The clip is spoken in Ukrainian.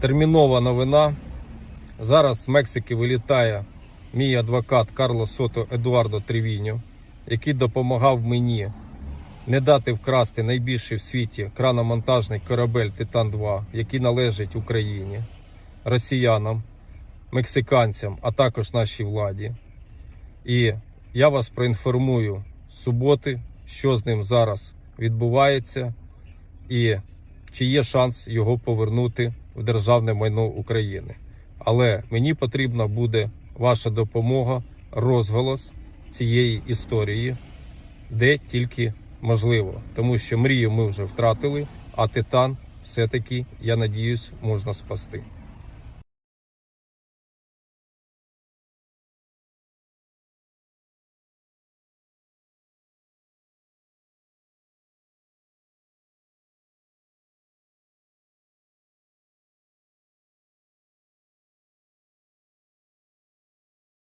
Термінова новина. Зараз з Мексики вилітає мій адвокат Карло Сото Едуардо Тревіньо, який допомагав мені не дати вкрасти найбільший в світі краномонтажний корабель Титан 2, який належить Україні, росіянам, мексиканцям, а також нашій владі. І я вас проінформую з суботи, що з ним зараз відбувається, і чи є шанс його повернути в державне майно України. Але мені потрібна буде ваша допомога, розголос цієї історії, де тільки можливо, тому що мрію ми вже втратили, а титан все-таки, я надіюсь, можна спасти.